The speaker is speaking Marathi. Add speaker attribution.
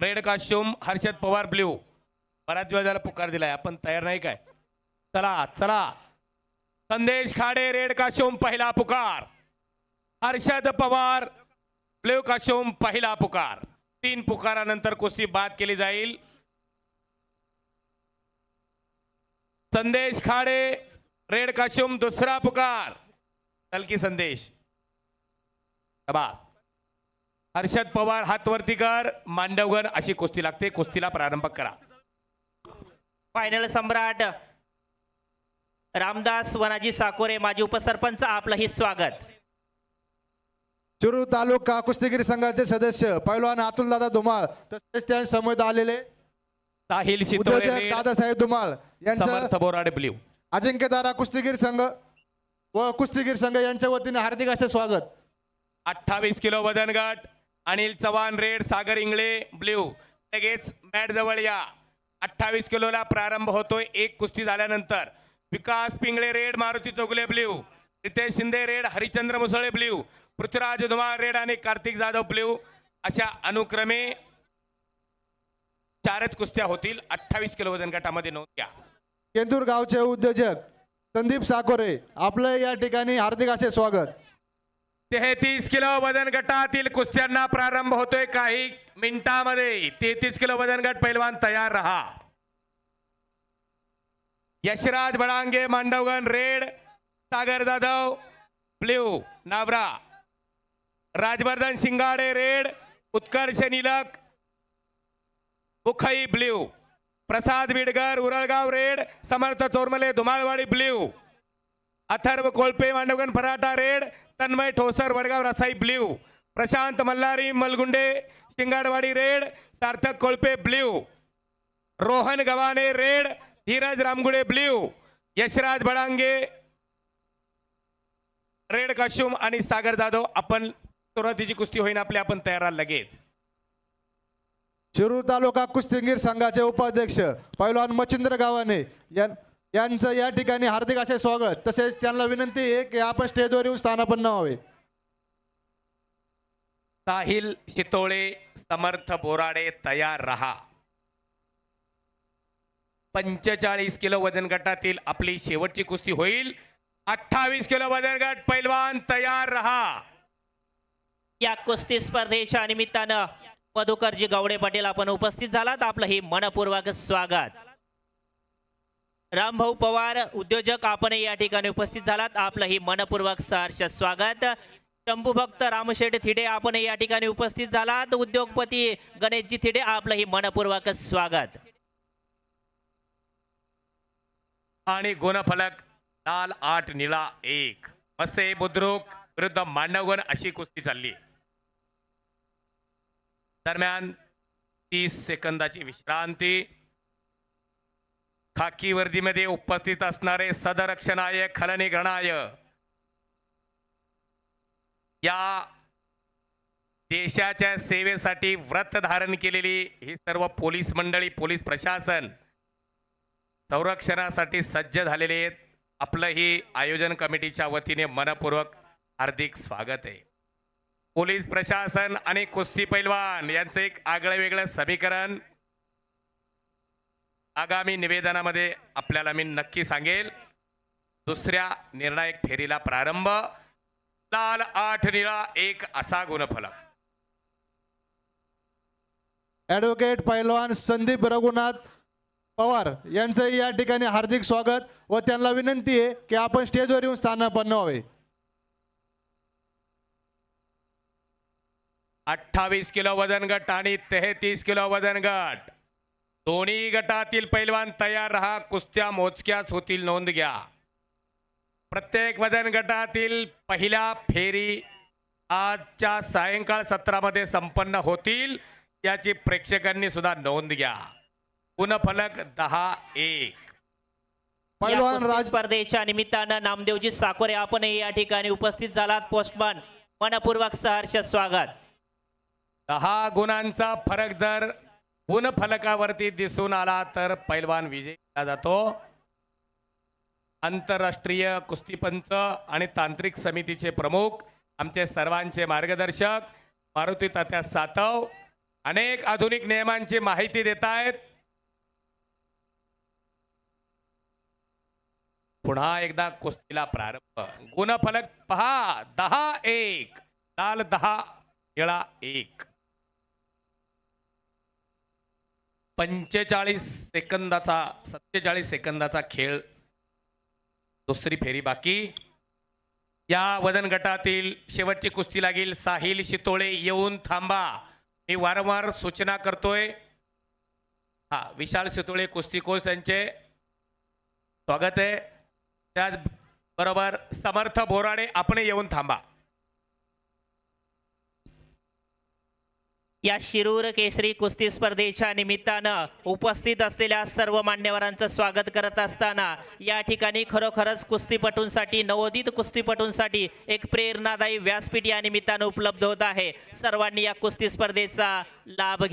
Speaker 1: रेड काश्यूम हर्षद पवार ब्ल्यू. बराच वेळा झाला पुकार दिलाय आपण तयार नाही काय? चला चला. संदेश खाडे रेड काश्यूम पहिला पुकार. हर्षद पवार ब्ल्यू काश्यूम पहिला पुकार. तीन पुकारानंतर कुस्ती बाद केली जाईल. संदेश खाडे रेड काश्यूम दुसरा पुकार. तलकी संदेश. शबास. हर्षद पवार हातवरती कर. मांडवगण अशी कुस्ती लागते. कुस्तीला प्रारंभ करा.
Speaker 2: फायनल सम्राट रामदास वनाजी साकोरे माजी उपसरपंच आपलंही स्वागत.
Speaker 3: चिरू तालुका कुस्तीगिरी संघाचे सदस्य पैलवान अतुल दादा धुमाळ तसेच त्या समोर आलेले
Speaker 1: साहिल शितोळे
Speaker 3: उद्योजक
Speaker 1: रेड,
Speaker 3: दादासाहेब धुमाळ यांचं
Speaker 1: समर्थ बोराडे ब्ल्यू.
Speaker 3: अजिंक्य दारा कुस्तीगीर संघ व कुस्तीगीर संघ यांच्या वतीने हार्दिक असे स्वागत.
Speaker 1: अठ्ठावीस किलो वजन गट. Anil Chavan red Sagar Ingale blue. लगेच मॅट जवळ या. अठ्ठावीस किलोला प्रारंभ होतोय एक कुस्ती झाल्यानंतर. Vikas Pingale red Maruti Chougule blue. Ritesh Shinde red Harichandra Musale blue. Prithviraj Dhumal red आणि कार्तिक जाधव ब्ल्यू. अशा अनुक्रमे चारच कुस्त्या होतील. अठ्ठावीस किलो वजन गटामध्ये नोंद घ्या.
Speaker 3: केंदूर गावचे उद्योजक संदीप साकोरे आपलं या ठिकाणी हार्दिक असे स्वागत.
Speaker 1: तेहतीस किलो वजन गटातील कुस्त्यांना प्रारंभ होतोय काही मिनिटांमध्ये. तेहतीस किलो वजन गट पैलवान तयार रहा. Yashraj Badange Mandavgan red Sagar Jadhav blue Navra. Rajvardhan Shingade red Utkarsh Nilak Ukhai blue. Prasad Bidgar Uralgaon red Samarth Chormale Dhumalwadi blue. Atharva Kolpe Mandavgan paratha red Tanmay Thosar Vadgaon रसाई blue Prashant Malhari Malgunde Shingadwadi red Sarthak Kolpe blue Rohan Gavhane red Dhiraj Ramgude blue Yashraj Badange red काश्यूम आणि सागर जाधव आपण सुरुवातीची कुस्ती होईन आपली आपण तयार लगेच
Speaker 3: शिरूर तालुका कुस्तीगीर संघाचे उपाध्यक्ष पैलवान मच्छिंद्र गावाने या यांचं या ठिकाणी हार्दिक असे स्वागत. तसेच त्यांना विनंती आहे की आपण स्टेजवर येऊन स्थानापन्न व्हावे.
Speaker 1: साहिल शितोळे समर्थ बोराडे तयार रहा. पंचेचाळीस किलो वजन गटातील आपली शेवटची कुस्ती होईल. अठ्ठावीस किलो वजन गट पैलवान तयार रहा.
Speaker 2: या कुस्ती स्पर्धेच्या निमित्तानं मधुकरजी गावडे पाटील आपण उपस्थित झालात. आपलं ही मनपूर्वक स्वागत. रामभाऊ पवार उद्योजक आपण या ठिकाणी उपस्थित झालात. आपलंही मनपूर्वक सहर्ष स्वागत. शंभू भक्त रामशेठ थिडे आपण या ठिकाणी उपस्थित झालात. उद्योगपती गणेशजी थिडे आपलं ही मनपूर्वक स्वागत.
Speaker 1: आणि गुणफलक लाल आठ निळा एक. असे बुद्रुक विरुद्ध मांडवगण अशी कुस्ती चालली. दरम्यान तीस सेकंदाची विश्रांती. खाकी वर्दीमध्ये उपस्थित असणारे सदरक्षणाय खलनी या देशाच्या सेवेसाठी व्रत धारण केलेली ही सर्व पोलीस मंडळी पोलीस प्रशासन संरक्षणासाठी सज्ज झालेले आहेत. आपलंही आयोजन कमिटीच्या वतीने मनपूर्वक हार्दिक स्वागत आहे. पोलीस प्रशासन आणि कुस्ती पैलवान यांचं एक आगळं वेगळं समीकरण आगामी निवेदनामध्ये आपल्याला मी नक्की सांगेल दुसऱ्या निर्णायक फेरीला प्रारंभ लाल आठ निळा एक असा गुणफलक.
Speaker 3: ॲडव्होकेट पैलवान संदीप रघुनाथ पवार यांचं या ठिकाणी हार्दिक स्वागत व त्यांना विनंती आहे की आपण स्टेजवर येऊन स्थानापन्न व्हावे.
Speaker 1: अठ्ठावीस किलो वजन गट आणि तेहतीस किलो वजन गट. दोन्ही गटातील पैलवान तयार रहा कुस्त्या मोजक्याच होतील नोंद घ्या. प्रत्येक वजन गटातील पहिल्या फेरी आजच्या सायंकाळ सत्रामध्ये संपन्न होतील याची प्रेक्षकांनी सुद्धा नोंद घ्या. गुणफलक दहा एक.
Speaker 3: पैलवान राज
Speaker 2: स्पर्धेच्या निमित्तानं नामदेवजी साकोरे आपण या ठिकाणी उपस्थित झालात. पोस्टमन मनपूर्वक सहर्ष स्वागत.
Speaker 1: दहा गुणांचा फरक जर गुणफलकावरती दिसून आला तर पैलवान विजय केला जातो. आंतरराष्ट्रीय कुस्तीपंच आणि तांत्रिक समितीचे प्रमुख आमचे सर्वांचे मार्गदर्शक मारुती तात्या सातव अनेक आधुनिक नियमांची माहिती देत आहेत पुन्हा एकदा कुस्तीला प्रारंभ. गुणफलक पहा दहा एक लाल दहा केळा एक. पंचेचाळीस सेकंदाचा सत्तेचाळीस सेकंदाचा खेळ. दुसरी फेरी बाकी. या वजन गटातील शेवटची कुस्ती लागेल. साहिल शितोळे येऊन थांबा. मी वारंवार सूचना करतोय. हा विशाल शितोळे कुस्ती कोच त्यांचे. स्वागत आहे. त्याचबरोबर समर्थ बोराडे आपण येऊन थांबा.
Speaker 2: या शिरूर केसरी कुस्ती स्पर्धेच्या निमित्तानं उपस्थित असलेल्या सर्व मान्यवरांचं स्वागत करत असताना या ठिकाणी खरोखरच कुस्तीपटूंसाठी नवोदित कुस्तीपटूंसाठी एक प्रेरणादायी व्यासपीठ या निमित्तानं उपलब्ध होत आहे. सर्वांनी या कुस्ती स्पर्धेचा लाभ घ्या.